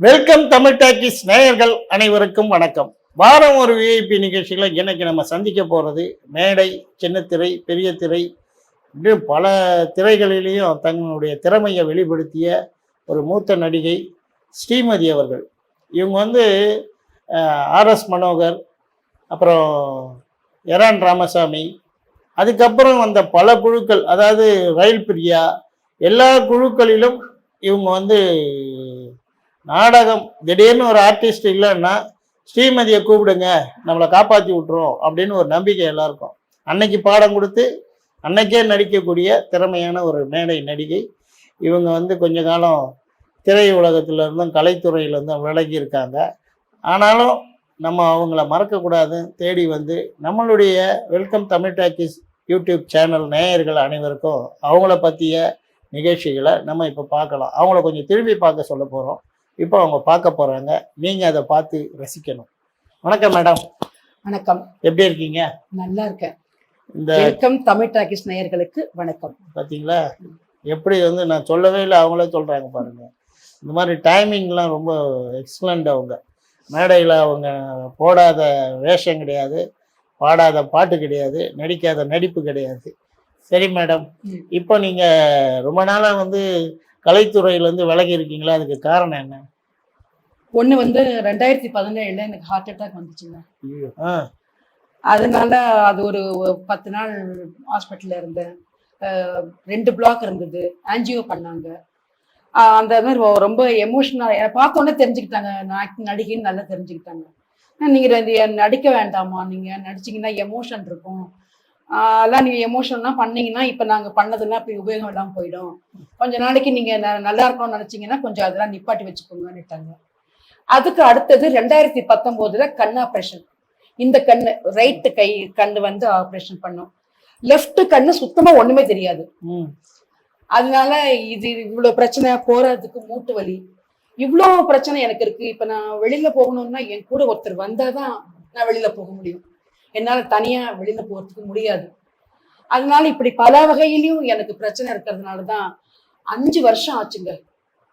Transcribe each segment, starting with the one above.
Welcome Tamil talkies நேயர்கள் அனைவருக்கும் வணக்கம். வாரம் ஒரு விஐபி நிகழ்ச்சிகளை இன்னைக்கு நம்ம சந்திக்க போகிறது மேடை சின்னத்திரை பெரிய திரை இப்படி பல திரைகளிலேயும் தங்களுடைய திறமையை வெளிப்படுத்திய ஒரு மூத்த நடிகை ஸ்ரீமதி அவர்கள். இவங்க வந்து ஆர்எஸ் மனோகர் அப்புறம் எரான் ராமசாமி அதுக்கப்புறம் வந்த பல குழுக்கள் அதாவது ரயில் பிரியா எல்லா குழுக்களிலும் இவங்க வந்து நாடகம் திடீர்னு ஒரு ஆர்டிஸ்ட் இல்லைன்னா ஸ்ரீமதியை கூப்பிடுங்க நம்மளை காப்பாற்றி விட்டுரும் அப்படின்னு ஒரு நம்பிக்கை எல்லாருக்கும். அன்னைக்கு பாடம் கொடுத்து அன்னைக்கே நடிக்கக்கூடிய திறமையான ஒரு மேடை நடிகை. இவங்க வந்து கொஞ்ச காலம் திரை உலகத்துலேருந்தும் கலைத்துறையிலேருந்தும் விலகி இருக்காங்க ஆனாலும் நம்ம அவங்கள மறக்கக்கூடாது தேடி வந்து நம்மளுடைய welcome Tamil talkies YouTube channel நேயர்கள் அனைவருக்கும் அவங்கள பற்றிய நிகழ்ச்சிகளை நம்ம இப்போ பார்க்கலாம். அவங்கள கொஞ்சம் திரும்பி பார்க்க சொல்ல போகிறோம் இப்போ அவங்க பார்க்க போகிறாங்க நீங்கள் அதை பார்த்து ரசிக்கணும். வணக்கம் மேடம். வணக்கம். எப்படி இருக்கீங்க? நல்லா இருக்கேன். இந்த வெல்கம் தமிழ் டாக்கிஸ் நேயர்களுக்கு வணக்கம். பார்த்தீங்களா எப்படி வந்து நான் சொல்லவே இல்லை அவங்களே சொல்கிறாங்க பாருங்க. இந்த மாதிரி டைமிங்லாம் ரொம்ப எக்ஸலண்ட் அவங்க. மேடையில் அவங்க போடாத வேஷம் கிடையாது பாடாத பாட்டு கிடையாது நடிக்காத நடிப்பு கிடையாது. சரி மேடம். இப்போ நீங்கள் ரொம்ப நாளாக வந்து கலைத்துறையிலேருந்து விலகி இருக்கீங்களா அதுக்கு காரணம் என்ன? ஒண்ணு வந்து ரெண்டாயிரத்தி பதினேழுல எனக்கு ஹார்ட் அட்டாக் வந்துச்சுங்க. அதனால அது ஒரு பத்து நாள் ஹாஸ்பிட்டல்ல இருந்தேன். ரெண்டு பிளாக் இருந்தது. ஆன்ஜியோ பண்ணாங்க. அந்த மாதிரி ரொம்ப எமோஷனல் பார்த்தோன்னே தெரிஞ்சுக்கிட்டாங்க. நான் நடிகைன்னு நல்லா தெரிஞ்சுக்கிட்டாங்க. ஆஹ் நீங்க ரெண்டு- நடிக்க வேண்டாமா? நீங்க நடிச்சீங்கன்னா எமோஷன் இருக்கும். அதெல்லாம் நீங்க எமோஷன்லாம் பண்ணீங்கன்னா இப்ப நாங்க பண்ணதெல்லாம் இப்ப உபயோகம் இல்லாம போயிடும். கொஞ்ச நாளைக்கு நீங்க ந- நல்லா இருக்கணும்னு நினைச்சீங்கன்னா கொஞ்சம் அதெல்லாம் நிப்பாட்டி வச்சுக்கோங்கன்னுட்டாங்க அதுக்கு அடுத்தது ரெண்டாயிரத்தி பத்தொன்பதுல கண் ஆப்ரேஷன் இந்த கண்ணு ரைட்டு கை கண்ணு வந்து ஆப்ரேஷன் பண்ணோம். லெஃப்ட் கண்ணு சுத்தமா ஒண்ணுமே தெரியாது. அதனால இது இவ்வளவு பிரச்சனை போறதுக்கு மூட்டு வலி. இவ்வளோ பிரச்சனை எனக்கு இருக்கு. இப்ப நான் வெளியில போகணும்னா என் கூட ஒருத்தர் வந்தாதான் நான் வெளியில போக முடியும். என்னால தனியா வெளியில போறதுக்கு முடியாது. அதனால இப்படி பல வகையிலயும் எனக்கு பிரச்சனை இருக்கிறதுனால தான் அஞ்சு வருஷம் ஆச்சுங்க.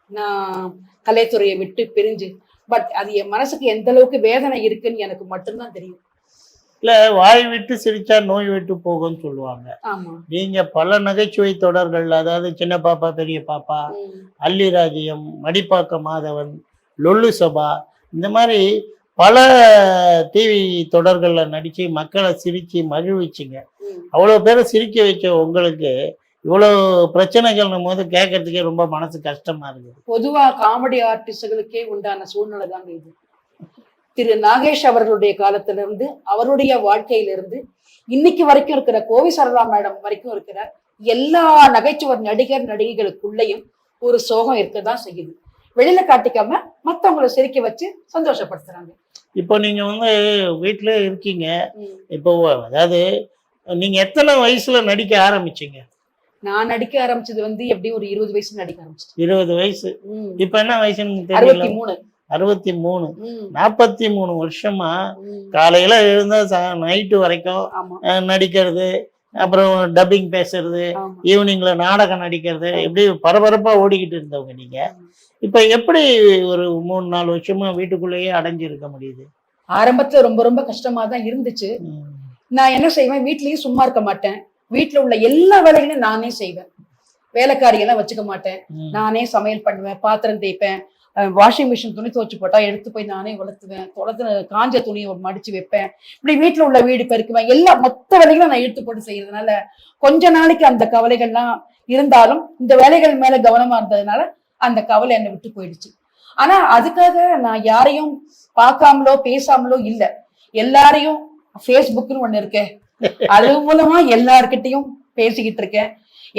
நான் கலைத்துறையை விட்டு பிரிஞ்சு. பட் அது என் மனசுக்கு எந்த அளவுக்கு வேதனை இருக்குன்னு எனக்கு மட்டும்தான் தெரியும். இல்லை வாய் விட்டு சிரிச்சா நோய் விட்டு போகும்னு சொல்லுவாங்க. ஆமா. நீங்க பல நகைச்சுவை தொடர்கள் அதாவது சின்ன பாப்பா பெரிய பாப்பா உம் அல்லி ராஜ்யம் மடிப்பாக்க மாதவன் லொல்லு சபா இந்த மாதிரி பல டிவி தொடர்களில் நடித்து மக்களை சிரித்து மகிழ்விச்சிங்க. அவ்வளோ பேரை சிரிக்க வச்ச உங்களுக்கு இவ்வளோ பிரச்சனைகள்னும் போது கேட்கறதுக்கே ரொம்ப மனசு கஷ்டமா இருக்குது. பொதுவாக காமெடி ஆர்டிஸ்டுகளுக்கே உண்டான சூழ்நிலை தாங்க இது. திரு நாகேஷ் அவர்களுடைய காலத்துல இருந்து அவருடைய வாழ்க்கையிலிருந்து இன்னைக்கு வரைக்கும் இருக்கிற கோவி சரதா மேடம் வரைக்கும் இருக்கிற எல்லா நகைச்சுவர் நடிகர் நடிகைகளுக்குள்ளேயும் ஒரு சோகம் இருக்க தான் செய்யுது. வெளியில காட்டிக்காம மத்தவங்களை சிரிக்க வச்சு சந்தோஷப்படுத்துறாங்க. இப்போ நீங்க வந்து வீட்டில் இருக்கீங்க. இப்போ அதாவது நீங்க எத்தனை வயசுல நடிக்க ஆரம்பிச்சீங்க? நான் நடிக்க ஆரம்பிச்சது வந்து எப்படி ஒரு இருபது வயசு நடிக்க ஆரம்பிச்சிட்டேன். இருபது வயசு. இப்போ என்ன வயசுன்னு தெரியல மூணு. அறுபத்தி மூணு. நாற்பத்தி மூணு வருஷமா. காலையில எழுந்தா நைட்டு வரைக்கும் நடிக்கிறது. அப்புறம் டப்பிங் பேசுறது ஈவினிங்ல நாடகம் நடிக்கிறது இப்படி பரபரப்பா ஓடிக்கிட்டு இருந்தவங்க நீங்க. இப்ப எப்படி ஒரு மூணு நாலு வருஷமா வீட்டுக்குள்ளேயே அடைஞ்சு இருக்க முடியுது? ஆரம்பத்துல ரொம்ப ரொம்ப கஷ்டமா தான் இருந்துச்சு. நான் என்ன செய்வேன்? வீட்லயும் சும்மா இருக்க மாட்டேன். வீட்ல உள்ள எல்லா வேலைகளையும் நானே செய்வேன். வேலைக்காரியெல்லாம் வச்சுக்க மாட்டேன். நானே சமையல் பண்ணுவேன் பாத்திரம் தேய்ப்பேன். வாஷிங் மிஷின் துணி துவைச்சு போட்டால் எடுத்து போய் நானே வளர்த்துவேன். தொலைத்து காஞ்ச துணியை மடிச்சு வைப்பேன். இப்படி வீட்டில் உள்ள வீடு பெருக்குவேன் எல்லா மொத்த வேலைகளும் நான் எடுத்து போட்டு செய்யறதுனால கொஞ்ச நாளைக்கு அந்த கவலைகள்லாம் இருந்தாலும் இந்த வேலைகள் மேல கவனமா இருந்ததுனால அந்த கவலை என்னை விட்டு போயிடுச்சு. ஆனா அதுக்காக நான் யாரையும் பார்க்காமலோ பேசாமலோ இல்ல. எல்லாரையும் ஃபேஸ்புக்னு ஒண்ணு இருக்கு. அது மூலமா எல்லார்கிட்டயும் பேசிக்கிட்டு இருக்கேன்.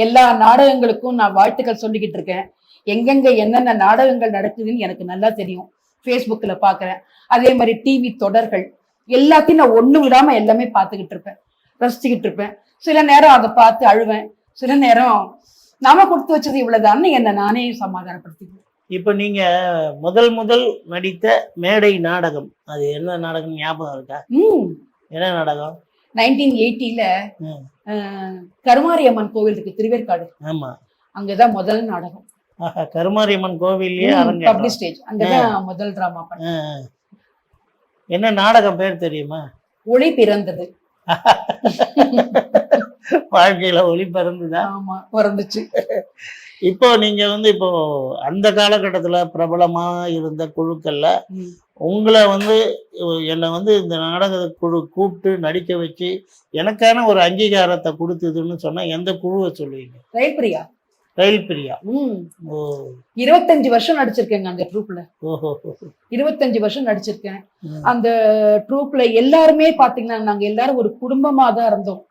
எல்லா நாடகங்களுக்கும் நான் வாழ்த்துக்கள் சொல்லிக்கிட்டு இருக்கேன். எங்கெங்க என்னென்ன நாடகங்கள் நடக்குதுன்னு எனக்கு நல்லா தெரியும். ஃபேஸ்புக்ல பாக்குறேன். அதே மாதிரி டிவி தொடர்கள். எல்லாத்தையும் நான் ஒண்ணு விடாம எல்லாமே பார்த்துக்கிட்டு இருப்பேன். ரசிச்சுக்கிட்டு இருப்பேன். சில நேரம் அதை பார்த்து அழுவேன். சில நேரம் நாம கொடுத்து வச்சது இவ்வளவுதான்னு என்னை நானே சமாதானப்படுத்திக்குவேன். இப்ப நீங்க முதல் முதல் நடித்த மேடை நாடகம். அது என்ன நாடகம் ஞாபகம் இருக்கா? ம். என்ன நாடகம்? நைன்டீன் எயிட்டில. கருமாரியம்மன் கோவில் இருக்கு திருவேற்காடு. ஆமா. அங்கதான் முதல் நாடகம். கருமாரியம்மன் கோவில்லயே அரங்கேற்றம். ஸ்டேஜ் அங்கதான் முதல் டிராமா. என்ன நாடகம் பேர் தெரியுமா? ஒளி பிறந்தது. வாழ்க்கையில ஒளி பிறந்துதா? ஆமா பிறந்துச்சு. இப்போ நீங்க வந்து இப்போ அந்த காலகட்டத்துல பிரபலமா இருந்த குழுக்கள்ல. உங்களை வந்து என்னை வந்து இந்த நாடக குழு கூப்பிட்டு நடிக்க வச்சு எனக்கான ஒரு அங்கீகாரத்தை கொடுத்ததுன்னு சொன்னா எந்த குழுவை சொல்லுவீங்க? பிரியா ரயில் பிரியா? இருபத்தஞ்சு வருஷம் நடிச்சிருக்கேங்க அந்த ட்ரூப்ல. இருபத்தஞ்சு வருஷம் நடிச்சிருக்கேன். அந்த ட்ரூப்ல எல்லாருமே பாத்தீங்கன்னா நாங்க எல்லாரும் ஒரு குடும்பமா தான் இருந்தோம்.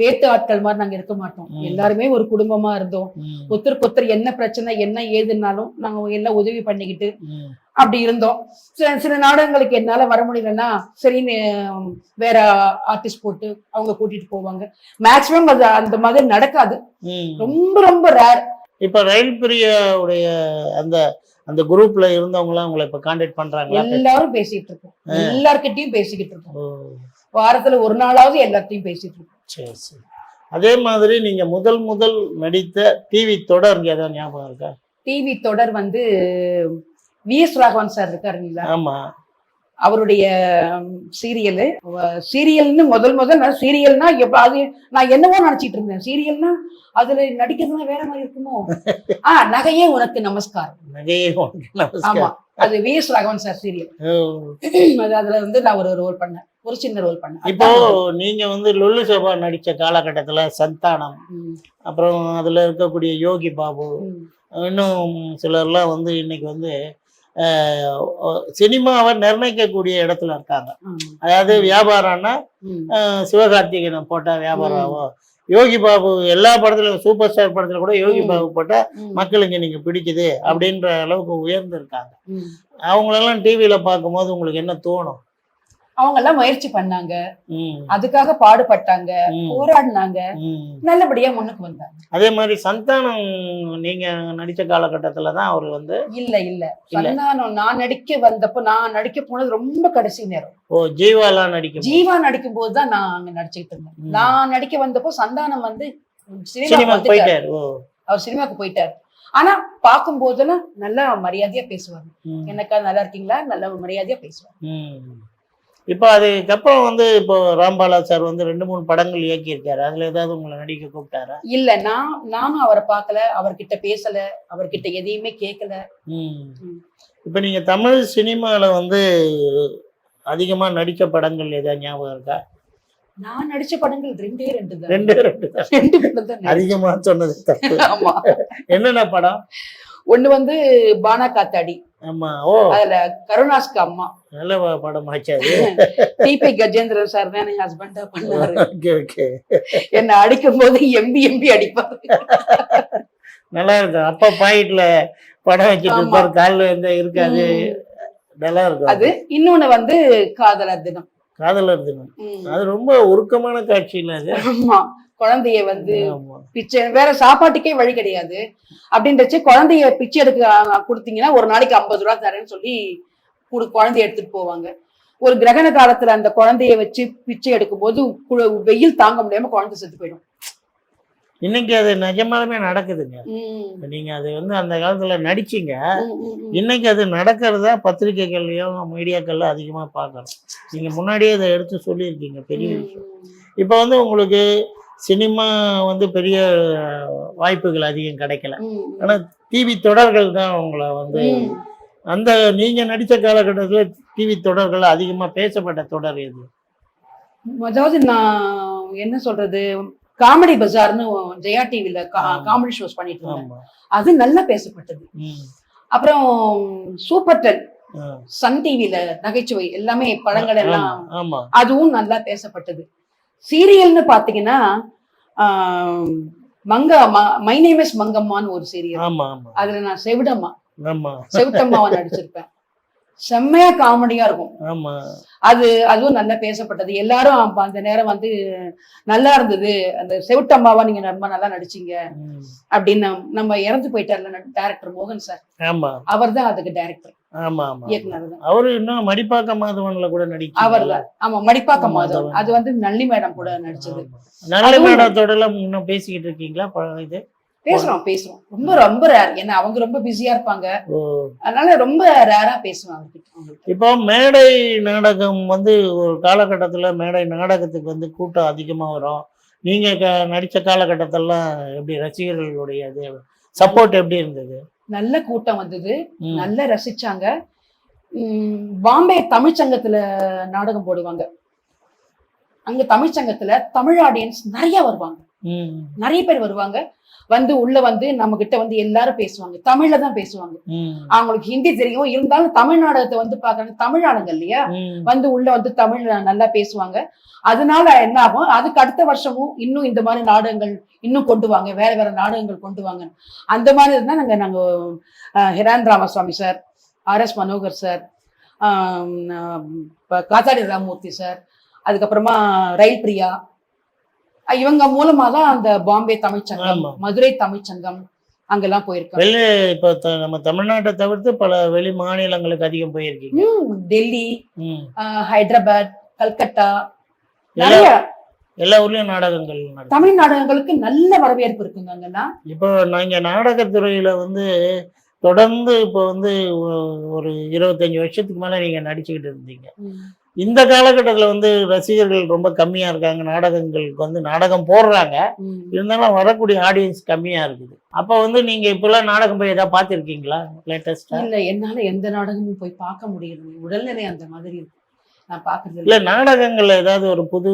வேத்து ஆட்கள் மாதிரி நாங்க இருக்க மாட்டோம். எல்லாருமே ஒரு குடும்பமா இருந்தோம். ஒருத்தருக்கு ஒருத்தர் என்ன பிரச்சனை என்ன ஏதுன்னாலும் நாங்க எல்லாம் உதவி பண்ணிக்கிட்டு அப்படி இருந்தோம். சில சில நாடகங்களுக்கு என்னால வர முடியலன்னா சரின்னு வேற ஆர்டிஸ்ட் போட்டு அவங்க கூட்டிட்டு போவாங்க. மேக்சிமம் அது அந்த மாதிரி நடக்காது. ரொம்ப ரொம்ப ரேர் இப்ப ரயில் பிரியாவுடைய அந்த அந்த குரூப்ல இருந்தவங்களாம் உங்களை இப்ப கான்டாக்ட் பண்றாங்களா? எல்லாரும் பேசிட்டு இருக்கோம். எல்லார்கிட்டயும் பேசிக்கிட்டு இருக்கோம். வாரத்துல ஒரு நாளாவது எல்லாத்தையும் பேசிட்டு இருக்கோம். சரி சரி. அதே மாதிரி நீங்க முதல் முதல் நடித்த டிவி தொடர் ஏதாவது ஞாபகம் இருக்கா? டிவி தொடர் வந்து வி எஸ் ராகவன் சார் இருக்காருங்களா ஆமா. அவருடைய சீரியலு. சீரியல்னு முதல் முதல் நான் சீரியல்னா எப்ப அது நான் என்னவோ நினைச்சிட்டு இருந்தேன். சீரியல்னா அதுல நடிக்கிறதுனா வேற மாதிரி இருக்குமோ? ஆ நகையே உனக்கு நமஸ்காரம். நகையே உனக்கு ஆமா. அது V S Raghavan sir serial. அது அதுல வந்து நான் ஒரு ரோல் பண்ணேன். ஒரு சின்ன ரோல் பண்ணேன் இப்போ நீங்க வந்து லொல்லு சபா நடிச்ச காலகட்டத்துல சந்தானம் அப்புறம் அதுல இருக்கக்கூடிய யோகி பாபு இன்னும் சிலர்லாம் வந்து இன்னைக்கு வந்து சினிமாவை நிர்ணயிக்கக்கூடிய இடத்துல இருக்காங்க. அதாவது வியாபாரம்னா சிவகார்த்திகேயனை போட்டா வியாபாரம் யோகி பாபு எல்லா படத்துலயும் சூப்பர் ஸ்டார் படத்துல கூட யோகி. பாபு போட்டா மக்களுக்கு இன்னைக்கு பிடிக்குது அப்படின்ற அளவுக்கு உயர்ந்திருக்காங்க. ம். அவங்களெல்லாம் டிவியில பார்க்கும்போது உங்களுக்கு என்ன தோணும்? அவங்க எல்லாம் முயற்சி பண்ணாங்க. அதுக்காக பாடுபட்டாங்க போராடினாங்க. நல்லபடியா முன்னுக்கு வந்தாங்க. அதே மாதிரி சந்தானம் நீங்க நடிச்ச காலகட்டத்துல தான் அவர் வந்து இல்ல இல்ல. சந்தானம் நான் நடிக்க வந்தப்போ நான் நடிக்க போனது ரொம்ப கடைசி நேரம். ஓ ஜீவாலாம் நடிக்கும் ஜீவா நடிக்கும் போது தான் நான் அங்க நடிச்சுக்கிட்டு இருந்தேன். நான் நடிக்க வந்தப்போ சந்தானம் வந்து சினிமா போயிட்டாரு. அவர் சினிமாக்கு போயிட்டாரு. ஆனா பார்க்கும் போதெல்லாம் நல்லா மரியாதையா பேசுவாங்க எனக்கா நல்லா இருக்கீங்களா? நல்ல மரியாதையா பேசுவாங்க. இப்போ அதுக்கப்புறம் வந்து இப்போ ராம்பாலா சார் வந்து ரெண்டு மூணு படங்கள் இயக்கியிருக்காரு. அதுல ஏதாவது உங்களை நடிக்க கூப்பிட்டாரா? இல்ல நான் நானும் அவரை பார்க்கல அவர்கிட்ட பேசல அவர்கிட்ட எதையுமே கேட்கல. இப்போ நீங்க தமிழ் சினிமால வந்து அதிகமா நடிச்ச படங்கள் ஏதாவது ஞாபகம் இருக்கா? நான் நடிச்ச படங்கள் ரெண்டே ரெண்டு தான். ரெண்டு ரெண்டு தான். ரெண்டு படம் தான். அதிகமா சொன்னது தப்பு. ஆமா. என்னென்ன படம்? ஒண்ணு வந்து பானா காத்தாடி. ஆமா. ஓ. அதுல கருணாஸ்க்கு அம்மா. நல்ல படம் ஆச்சாது டிபி கஜேந்திரன் சார் தான் என் ஹஸ்பண்டா பண்ணாரு ஓகே ஓகே. என்ன அடிக்கும் போது எம்பி எம்பி அடிப்பாரு. நல்லா இருக்கு அப்பா பாக்கெட்ல படம் வச்சுட்டு. இருப்பாரு. காலில் எந்த இருக்காது. நல்லா இருக்கும் அது இன்னொன்னு வந்து காதலர் தினம். காதலர் தினம். அது ரொம்ப உருக்கமான காட்சி இல்ல அது. ஆமா. குழந்தைய வந்து. பிச்சை வேற சாப்பாட்டுக்கே வழி கிடையாது. அப்படின்றச்சு குழந்தைய பிச்சை எடுக்க கொடுத்தீங்கன்னா ஒரு நாளைக்கு ஐம்பது ரூபா தரேன்னு சொல்லி குடு- குழந்தைய எடுத்துட்டு போவாங்க. ஒரு கிரகண காலத்துல அந்த குழந்தைய வச்சு பிச்சை எடுக்கும் போது வெயில் தாங்க முடியாம குழந்தை செத்து போயிடும். இன்னைக்கு அது நிஜமாலுமே நடக்குதுங்க. நீங்க அது வந்து அந்த காலத்துல நடிச்சீங்க. இன்னைக்கு அது நடக்கிறதா பத்திரிகைகள்லயும் மீடியாக்கள்ல அதிகமா பார்க்கறோம். நீங்க முன்னாடியே அதை எடுத்து சொல்லியிருக்கீங்க பெரிய விஷயம். இப்போ வந்து உங்களுக்கு சினிமா வந்து பெரிய வாய்ப்புகள் அதிகம் கிடைக்கல ம், ம். ஆனா டிவி தொடர்கள் தான் உங்களை வந்து. அந்த நீங்க நடிச்ச காலகட்டத்துல டிவி தொடர்கள் அதிகமா பேசப்பட்ட தொடர் எது அதாவது நான் என்ன சொல்றது காமெடி பஜார்னு ஜெயா டிவில. காமெடி ஷோஸ் பண்ணிட்டு இருந்தேன் ஆமா அது நல்லா பேசப்பட்டது. அப்புறம் சூப்பர் டென் ஆ. சன் டிவில நகைச்சுவை எல்லாமே படங்கள் எல்லாம் அதுவும் நல்லா பேசப்பட்டது சீரியல்னு பாத்தீங்கன்னா மங்க மை நேம் இஸ் மங்கம்மான்னு ஒரு சீரியல். அதுல நான் செவிடம்மா. செவிட்டம்மாவை நடிச்சிருப்பேன். செம்மையா காமெடியா இருக்கும். அது அதுவும் நல்லா பேசப்பட்டது. எல்லாரும் அந்த நேரம் வந்து நல்லா இருந்தது. அந்த செவிட்டம்மாவா நீங்க ரொம்ப நல்லா நடிச்சீங்க. அப்படின்னு நம்ம- இறந்து போயிட்டார்ல டைரக்டர் மோகன் சார். அவர் தான் அதுக்கு டைரக்டர் ஆமா ஆமா இயக்குனர் தான் அவரு இன்னும் மடிப்பாக்க மாதவன்ல கூட நடிச்சு அவர் தான் ஆமா மடிப்பாக்கம் மாதவன். அது வந்து நள்ளி மேடம் கூட நடிச்சது. நல்ல அதுவும் மேடத்தோட எல்லாம் இன்னும் பேசிக்கிட்டு இருக்கீங்களா? இது? பேசுறோம் பேசுறோம். ரொம்ப ரொம்ப ரேர் ஏன்னா அவங்க ரொம்ப பிஸியா இருப்பாங்க. அதனால ரொம்ப ரேரா பேசுவேன் அவர்கிட்ட. இப்போ மேடை நாடகம் வந்து ஒரு காலகட்டத்துல மேடை நாடகத்துக்கு வந்து கூட்டம் அதிகமா வரும். நீங்க நடிச்ச காலகட்டத்திலாம் எப்படி ரசிகர்களுடைய இது சப்போர்ட் எப்படி இருந்தது? நல்ல கூட்டம் வந்தது. நல்லா ரசிச்சாங்க. பாம்பே தமிழ்ச்சங்கத்துல நாடகம் போடுவாங்க. அங்க தமிழ்ச்சங்கத்துல தமிழ் ஆடியன்ஸ் நிறைய வருவாங்க. நிறைய பேர் வருவாங்க. வந்து உள்ள வந்து நம்ம கிட்ட வந்து எல்லாரும் பேசுவாங்க. தமிழ்ல தான் பேசுவாங்க. அவங்களுக்கு ஹிந்தி தெரியும். இருந்தாலும் தமிழ் நாடகத்தை வந்து பாக்குறாங்க தமிழ் ஆளுங்க இல்லையா. வந்து உள்ள வந்து தமிழ் நல்லா பேசுவாங்க. அதனால என்ன ஆகும்? அதுக்கு அடுத்த வருஷமும் இன்னும் இந்த மாதிரி நாடகங்கள் இன்னும் கொண்டு வாங்க. வேற வேற நாடகங்கள் கொண்டு வாங்க. அந்த மாதிரி இருந்தா நாங்க நாங்க Hiran Ramaswamy sir R S Manohar sir Kathadi Ramamurthy sir அதுக்கப்புறமா ரயில் பிரியா. இவங்க மூலமா தான் அந்த பாம்பே தமிழ்ச்சங்கம். மதுரை தமிழ்ச்சங்கம் அங்கெல்லாம் போயிருக்காங்க. வெளி இப்போ நம்ம தமிழ்நாட்டை தவிர்த்து பல வெளி மாநிலங்களுக்கு அதிகம் போயிருக்கீங்க. டெல்லி ஹைதராபாத் கல்கத்தா எல்லா நிறைய. எல்லா ஊர்லயும் நாடகங்கள் தமிழ் நாடகங்களுக்கு நல்ல வரவேற்பு இருக்குங்க அங்கன்னா இப்போ நாங்க நாடகத்துறையில வந்து தொடர்ந்து இப்போ வந்து ஒரு இருபத்தஞ்சு வருஷத்துக்கு மேல நீங்க நடிச்சுக்கிட்டு இருந்தீங்க. இந்த காலகட்டத்துல வந்து ரசிகர்கள் ரொம்ப கம்மியா இருக்காங்க. நாடகங்களுக்கு வந்து நாடகம் போடுறாங்க. இருந்தாலும் வரக்கூடிய ஆடியன்ஸ் கம்மியா இருக்குது. அப்ப வந்து நீங்க இப்பெல்லாம் நாடகம் போய் ஏதாவது பார்த்திருக்கீங்களா? லேட்டஸ்டா இல்ல என்னால எந்த நாடகமும் போய் பார்க்க முடியல. உடல்நிலை அந்த மாதிரி இருக்கு. நான் பாக்குறது இல்ல நாடகங்கள்ல ஏதாவது ஒரு புது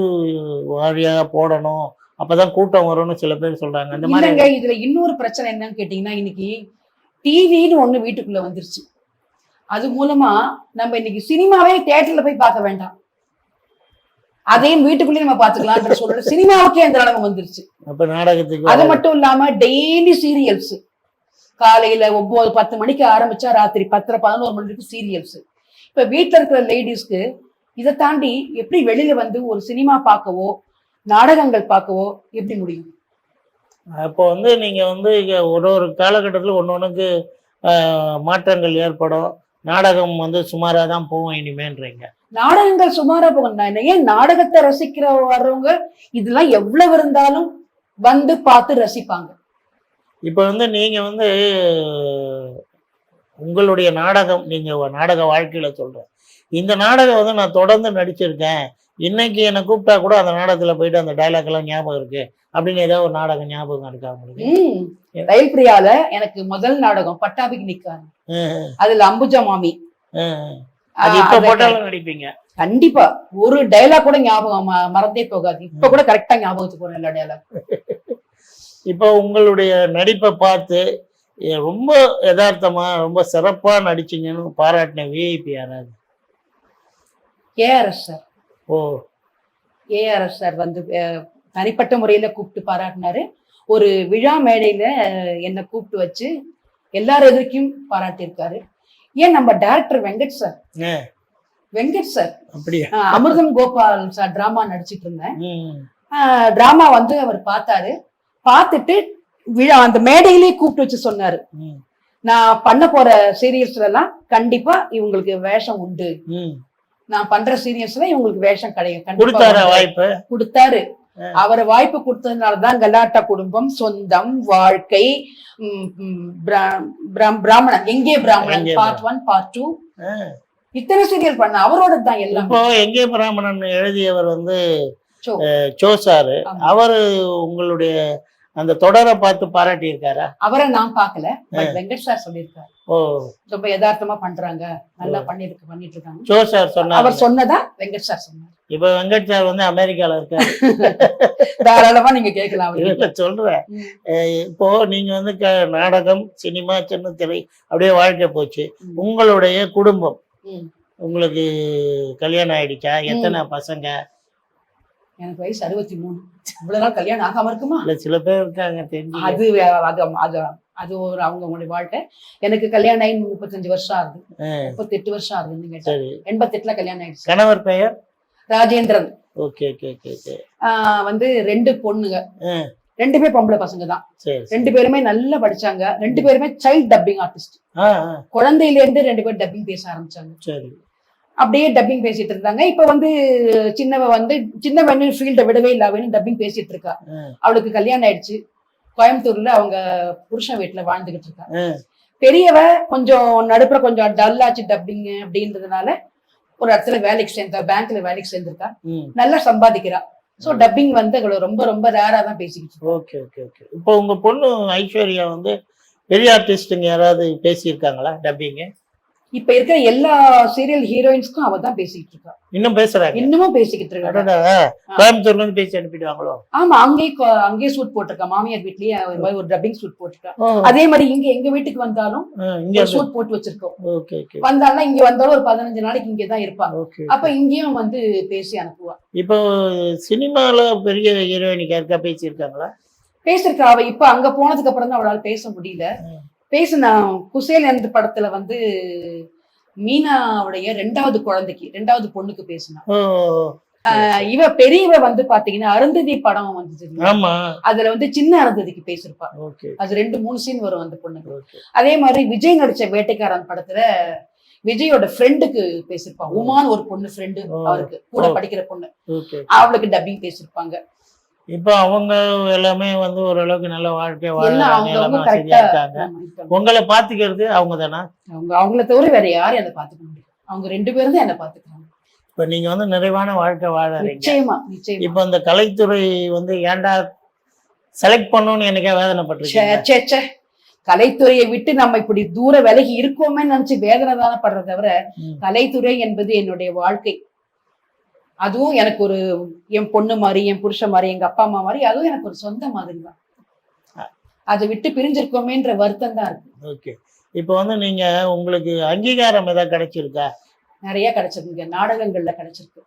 வாரியா போடணும். அப்பதான் கூட்டம் வரும்னு சில பேர் சொல்றாங்க. அந்த மாதிரி இதுல இன்னொரு பிரச்சனை என்னன்னு கேட்டீங்கன்னா இன்னைக்கு டிவின்னு ஒண்ணு வீட்டுக்குள்ள வந்துருச்சு. அது மூலமா நம்ம இன்னைக்கு சினிமாவே தியேட்டர்ல போய் பார்க்க வேண்டாம். அதையும் வீட்டுக்குள்ளேயே நம்ம பாத்துக்கலாம்ன்ற சொல்ற சினிமாவுக்கே அந்த நிலைமை வந்துருச்சு. அது மட்டும் இல்லாம டெய்லி சீரியல்ஸ் காலையில ஒன்பது பத்து மணிக்கு ஆரம்பிச்சா ராத்திரி பத்தரை பதினோரு மணி வரைக்கும் சீரியல்ஸ் இப்ப வீட்ல இருக்கிற லேடிஸ்க்கு இதை தாண்டி எப்படி வெளியில வந்து ஒரு சினிமா பார்க்கவோ நாடகங்கள் பார்க்கவோ எப்படி முடியும்? அப்போ வந்து நீங்க வந்து ஒரு ஒரு காலகட்டத்தில் ஒன்று ஒன்றுக்கு மாற்றங்கள் ஏற்படும். நாடகம் வந்து சுமாராக தான் போகும் இனிமேன்றீங்க. நாடகங்கள் சுமாரா போகும் ஏன் நாடகத்தை ரசிக்கிற வர்றவங்க இதெல்லாம் எவ்வளவு இருந்தாலும் வந்து பார்த்து ரசிப்பாங்க. இப்போ வந்து நீங்க வந்து உங்களுடைய நாடகம் நீங்க நாடக வாழ்க்கையில சொல்றேன். இந்த நாடகம் வந்து நான் தொடர்ந்து நடிச்சிருக்கேன். இன்னைக்கு என்னை கூப்பிட்டா கூட அந்த நாடகத்துல போயிட்டு அந்த டைலாக் எல்லாம் ஞாபகம் இருக்கு. அப்படின்னு ஏதாவது ஒரு நாடகம் ஞாபகம் இருக்கா உங்களுக்கு? ரயில் பிரியால எனக்கு முதல் நாடகம் பட்டாபிக்கு நிக்காரு அதுல அம்புஜா மாமி. நடிப்பீங்க. கண்டிப்பா. ஒரு டயலாக் கூட ஞாபகம் மறந்தே போகாது. இப்ப கூட கரெக்டா ஞாபகத்துக்கு வரும் எல்லா டயலாக் இப்போ உங்களுடைய நடிப்பை பார்த்து ரொம்ப யதார்த்தமா ரொம்ப சிறப்பா நடிச்சீங்கன்னு பாராட்டின விஐபி யாராவது? ARS sir. ஓ. ஏஆர்எஸ் சார் வந்து தனிப்பட்ட முறையில கூப்பிட்டு பாராட்டினாரு. ஒரு விழா மேடையில என்னை கூப்பிட்டு வச்சு எல்லார் எதிர்க்கும் பாராட்டியிருக்காரு. ஏன் நம்ம director Venkat sir? Venkat sir. Amirtham Gopal sir drama நடிச்சிட்டு இருந்தேன். டிராமா வந்து அவர் பார்த்தாரு. பார்த்துட்டு விழா அந்த மேடையிலேயே கூப்பிட்டு வச்சு சொன்னாரு. நான் பண்ண போற சீரியல்ஸ்ல எல்லாம் கண்டிப்பா இவங்களுக்கு வேஷம் உண்டு. நான் பண்ற சீரியல்ஸ்ல இவங்களுக்கு வேஷம் கிடைக்கும். வாய்ப்பு? கொடுத்தாரு. அவர் வாய்ப்பு கொடுத்ததுனாலதான் கலாட்டா குடும்பம் சொந்தம் வாழ்க்கை பிராமணன். எங்கே பிராமணன்? Part one part two. இத்தனை சீரியல் பண்ண அவரோட தான் எல்லாம். இப்போ எங்கே பிராமணன் எழுதியவர் வந்து சோ. அவரு உங்களுடைய அந்த தொடரை பார்த்து பாராட்டி இருக்காரா அவரை நான் பார்க்கல வெங்கட் சார் சொல்லியிருக்காரு. ஓ. ரொம்ப யதார்த்தமா பண்றாங்க நல்லா பண்ணிருக்கு பண்ணிட்டு இருக்காங்க சோசார் சொன்னார். அவர் சொன்னதா வெங்கட் சார் சொன்னார். இப்ப வெங்கட் சார் வந்து அமெரிக்கால இருக்காரு. தாராளமா நீங்க கேட்கலாம். இல்ல சொல்றேன். இப்போ நீங்க வந்து நாடகம் சினிமா சின்ன திரை அப்படியே வாழ்க்கை போச்சு. உங்களுடைய குடும்பம். உங்களுக்கு கல்யாணம் ஆயிடுச்சா? எத்தனை பசங்க? எனக்கு வயசு அறுபத்தி மூணு இவ்வளவு நாள் கல்யாணம் ஆகாம இருக்குமா? சில பேர் இருக்காங்க அது அது அது அது ஒரு அவங்க வாழ்க்கை. எனக்கு கல்யாணம் ஆகி முப்பத்தஞ்சு வருஷம் ஆகுது. முப்பத்தெட்டு வருஷம் ஆகுதுன்னு கேட்டேன் சரி. எண்பத்தெட்டுல கல்யாணம் ஆயிடுச்சு. கணவர் பெயர்? ராஜேந்திரன். ஓகே ஓகே ஓகே வந்து ரெண்டு பொண்ணுங்க. ரெண்டுமே பொம்பளை பசங்க தான். ரெண்டு பேருமே நல்லா படிச்சாங்க. ரெண்டு பேருமே சைல்ட் டப்பிங் ஆர்டிஸ்ட் குழந்தையில இருந்து ரெண்டு பேரும் டப்பிங் பேச ஆரம்பிச்சாங்க. சரி. அப்படியே டப்பிங் பேசிட்டு இருந்தாங்க. இப்ப வந்து சின்னவ வந்து சின்ன வெண்ணு ஃபீல்ட விடவே இல்ல அவனு டப்பிங் பேசிட்டு இருக்கா. அவளுக்கு கல்யாணம் ஆயிடுச்சு. கோயம்புத்தூர்ல அவங்க புருஷன் வீட்டுல வாழ்ந்துகிட்டு இருக்காங்க ஆ. பெரியவ கொஞ்சம் நடுப்புற கொஞ்சம் டல் ஆச்சு டப்பிங் அப்படின்றதுனால ஒரு இடத்துல வேலைக்கு சேர்ந்தா பேங்க்ல வேலைக்கு சேர்ந்திருக்கா. நல்லா சம்பாதிக்கிறா. சோ டப்பிங் வந்து அவளை ரொம்ப ரொம்ப ரேரா தான் இருக்கா. Okay okay okay. இப்போ உங்க பொண்ணு ஐஸ்வர்யா வந்து பெரிய ஆர்டிஸ்ட்டுங்க யாராவது பேசியிருக்காங்களா டப்பிங்க இப்ப இருக்கிற எல்லா சீரியல் ஹீரோயின்ஸ்க்கும் அவ தான் பேசிக்கிட்டு இருக்கா. இன்னும் பேசுறாங்க. இன்னமும் பேசிக்கிட்டு இருக்கா கோயம்புத்தூர்ல இருந்து பேசி அனுப்பிடுவாங்களோ? ஆமா அங்கேயே அங்கேயே சூட் போட்டிருக்கா. மாமியார் வீட்லயே ஒரு மாதிரி ஒரு டப்பிங் சூட் போட்டிருக்கா. அதே மாதிரி இங்க எங்க வீட்டுக்கு வந்தாலும் இங்க சூட் போட்டு வச்சிருக்கோம். வந்தாலும் இங்க வந்தாலும் ஒரு பதினஞ்சு நாளைக்கு இங்கே தான் இருப்பா. ஓகே அப்ப இங்கேயும் வந்து பேசி அனுப்புவா. இப்போ சினிமால பெரிய ஹீரோயினிக்கு யாருக்கா பேசியிருக்காங்களா? பேசிருக்கா அவ இப்ப அங்க போனதுக்கு அப்புறம் தான் அவளால பேச முடியல. பேசினா குசேல் என்ற படத்துல வந்து மீனாவுடைய ரெண்டாவது குழந்தைக்கு ரெண்டாவது பொண்ணுக்கு பேசினா. இவ பெரியவ வந்து பாத்தீங்கன்னா அருந்ததி படம் வந்து தெரியுமா? ஆமா. அதுல வந்து சின்ன அருந்ததிக்கு பேசிருப்பா. அது ரெண்டு மூணு சீன் வரும் அந்த பொண்ணுக்கு. அதே மாதிரி விஜய் நடிச்ச வேட்டைக்காரன் படத்துல விஜயோட ஃப்ரெண்டுக்கு பேசிருப்பா. உமான்னு ஒரு பொண்ணு ஃப்ரெண்டு. அவருக்கு. கூட. படிக்கிற பொண்ணு. அவளுக்கு டப்பிங் பேசிருப்பாங்க. இப்போ அவங்க எல்லாமே வந்து ஓரளவுக்கு நல்ல வாழ்க்கை எல்லாம் வாழ்றாங்க எல்லாமே வசதியா இருக்காங்க. உங்களை பாத்துக்கிறது அவங்க தானா? அவங்க அவங்கள தவிர வேற யாரும் என்ன பாத்துக்க முடியும் அவங்க ரெண்டு பேரும் தான் என்ன பாத்துக்கிறாங்க இப்போ நீங்க வந்து நிறைவான வாழ்க்கை வாழறீங்க. நிச்சயமா நிச்சயமா. இப்போ இந்த கலைத்துறை வந்து ஏன்டா செலக்ட் பண்ணணும்னு எனக்கே ச்சே, வேதனைப்பட்டிருக்கீங்க ச்சே, ச்சே. கலைத்துறையை விட்டு நம்ம இப்படி தூர விலகி இருக்கோமே நினைச்சு வேதனை தானே படுறத தவிர. கலைத்துறை என்பது என்னுடைய வாழ்க்கை. அதுவும் எனக்கு ஒரு என் பொண்ணு மாதிரி என் புருஷன் மாதிரி எங்க அப்பா அம்மா மாதிரி அதுவும் எனக்கு ஒரு சொந்த மாதிரி தான் அதை விட்டு பிரிஞ்சிருக்கோமேன்ற வருத்தம் தான் இருக்கு. ஓகே இப்போ வந்து நீங்க உங்களுக்கு அங்கீகாரம் ஏதாவது கிடைச்சிருக்கா? நிறைய கிடைச்சிருக்குங்க நாடகங்கள்ல கிடைச்சிருக்கு.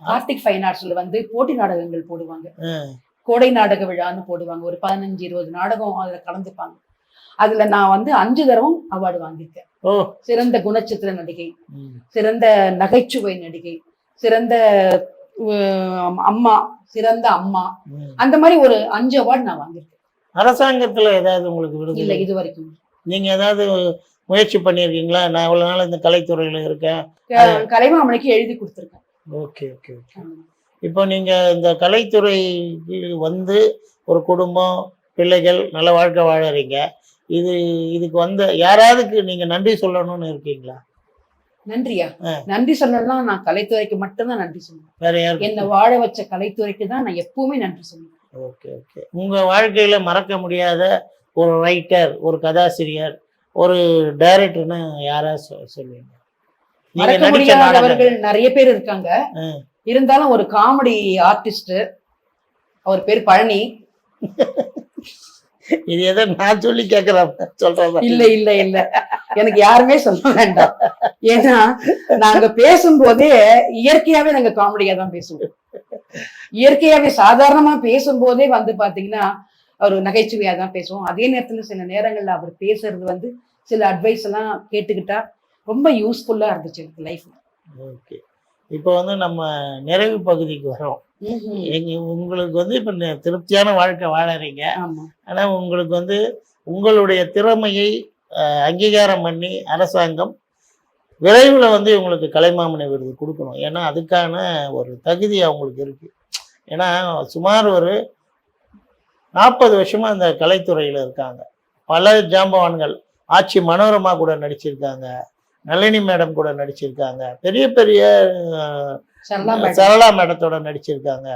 கார்த்திக் ஃபைன் ஆர்ட்ஸ்ல வந்து போட்டி நாடகங்கள் போடுவாங்க. கோடை நாடக விழான்னு போடுவாங்க. ஒரு பதினஞ்சு இருபது நாடகம் அதுல கலந்துப்பாங்க. அதுல நான் வந்து அஞ்சு தடவும் அவார்டு வாங்கியிருக்கேன். சிறந்த குணச்சித்திர நடிகை. சிறந்த நகைச்சுவை நடிகை சிறந்த அம்மா சிறந்த அம்மா. அந்த மாதிரி ஒரு அஞ்சு அவார்டு நான் வாங்கியிருக்கேன். அரசாங்கத்துல ஏதாவது உங்களுக்கு விருது இல்ல இது வரைக்கும் நீங்க ஏதாவது முயற்சி பண்ணியிருக்கீங்களா? நான் இவ்வளவு நாள் இந்த கலைத்துறையில இருக்கேன். கலைமாமணிக்கு எழுதி கொடுத்துருக்கேன். Okay okay okay. இப்போ நீங்க இந்த கலைத்துறைக்கு வந்து ஒரு குடும்பம் பிள்ளைகள் நல்ல வாழ்க்கை வாழறீங்க. இது இதுக்கு வந்த யாராவதுக்கு நீங்க நன்றி சொல்லணும்னு இருக்கீங்களா? நன்றியா. நன்றி சொல்லணும்னா நான் கலைத்துறைக்கு மட்டும்தான் நன்றி யாருக்கு என்னை வாழ வச்ச கலைத்துறைக்கு தான் நான் எப்பவுமே நன்றி சொல்லுவேன் ஓகே ஓகே. உங்க வாழ்க்கையில மறக்க முடியாத ஒரு ரைட்டர் ஒரு கதாசிரியர் ஒரு டைரக்டர்னு யாரா சொல்லுவீங்க? மறக்க முடியாதவர்கள் நிறைய பேர் இருக்காங்க. இருந்தாலும் ஒரு காமெடி ஆர்டிஸ்ட் அவர் பேர் பழனி. இது எதை நான் சொல்லி கேட்கிறேன் சொல்றேன். இல்ல இல்ல இல்ல. எனக்கு யாருமே சொல்ல வேண்டாம். ஏன்னா நாங்க பேசும்போதே இயற்கையாவே நாங்க காமெடியா தான் பேசுவோம். இயற்கையாவே சாதாரணமா பேசும்போதே வந்து பாத்தீங்கன்னா ஒரு நகைச்சுவையா தான் பேசுவோம். அதே நேரத்துல சில நேரங்கள்ல அவர் பேசுறது வந்து சில அட்வைஸ் எல்லாம் கேட்டுக்கிட்டா ரொம்ப யூஸ்ஃபுல்லா இருந்துச்சு எனக்கு லைஃப்ல ஓகே இப்போ வந்து நம்ம நிறைவு பகுதிக்கு வரோம் எங்க உங்களுக்கு வந்து இப்போ திருப்தியான வாழ்க்கை வாழறீங்க. ஆனா உங்களுக்கு வந்து உங்களுடைய திறமையை அங்கீகாரம் பண்ணி அரசாங்கம் விரைவில் வந்து உங்களுக்கு கலைமாமணி விருது கொடுக்கணும். ஏன்னா அதுக்கான ஒரு தகுதி அவங்களுக்கு இருக்கு. ஏன்னா சுமார் ஒரு நாற்பது வருஷமா அந்த கலைத்துறையில் இருக்காங்க. பல ஜாம்பவான்கள் ஆட்சி மனோரமா கூட நடிச்சிருக்காங்க. நளினி மேடம் கூட நடிச்சிருக்காங்க. பெரிய பெரிய சரளா மேடத்தோட நடிச்சிருக்காங்க.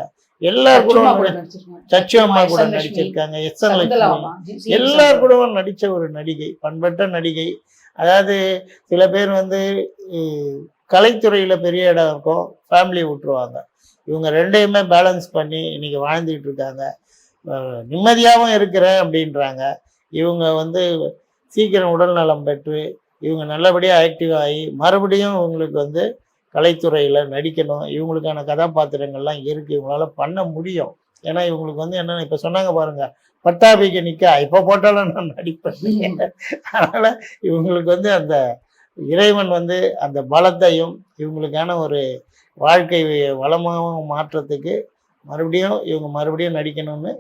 எல்லார் கூட சச்சுமா கூட நடிச்சிருக்காங்க. சச்சு அம்மா கூட எஸ். என். லட்சுமி. எல்லார் கூடவும் நடிச்ச ஒரு நடிகை பண்பட்ட நடிகை. அதாவது சில பேர் வந்து கலைத்துறையில பெரிய இடம் இருக்கும். ஃபேமிலி விட்டுருவாங்க. இவங்க ரெண்டையுமே பேலன்ஸ் பண்ணி இன்னைக்கு வாழ்ந்துட்டு இருக்காங்க. நிம்மதியாகவும் இருக்கிறேன் அப்படின்றாங்க. இவங்க வந்து சீக்கிரம் உடல் நலம் பெற்று இவங்க நல்லபடியாக ஆக்டிவ் ஆகி மறுபடியும் இவங்களுக்கு வந்து கலைத்துறையில் நடிக்கணும். இவங்களுக்கான கதாபாத்திரங்கள்லாம் இருக்குது இவங்களால பண்ண முடியும். ஏன்னா இவங்களுக்கு வந்து என்னென்ன இப்போ சொன்னாங்க பாருங்க பட்டாபிக்கு நிற்கா இப்போ போட்டாலும் நான் நடிப்பேன். அதனால் இவங்களுக்கு வந்து அந்த இறைவன் வந்து அந்த பலத்தையும் இவங்களுக்கான ஒரு வாழ்க்கை வளமாகவும் மாற்றத்துக்கு மறுபடியும் இவங்க மறுபடியும் நடிக்கணும்னு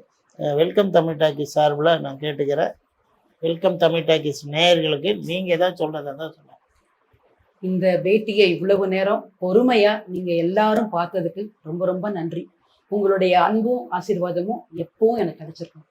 வெல்கம் தமிழ் டாக்கி சார்பில் நான் கேட்டுக்கிறேன். வெல்கம் தமிழ் டாக்கிஸ் நேயர்களுக்கு நீங்கள் ஏதாவது சொல்கிறதா தான் இந்த பேட்டியை இவ்வளவு நேரம் பொறுமையா நீங்க எல்லாரும் பார்த்ததுக்கு ரொம்ப ரொம்ப நன்றி. உங்களுடைய அன்பும் ஆசீர்வாதமும் எப்பவும் எனக்கு கிடைச்சிருக்கும்.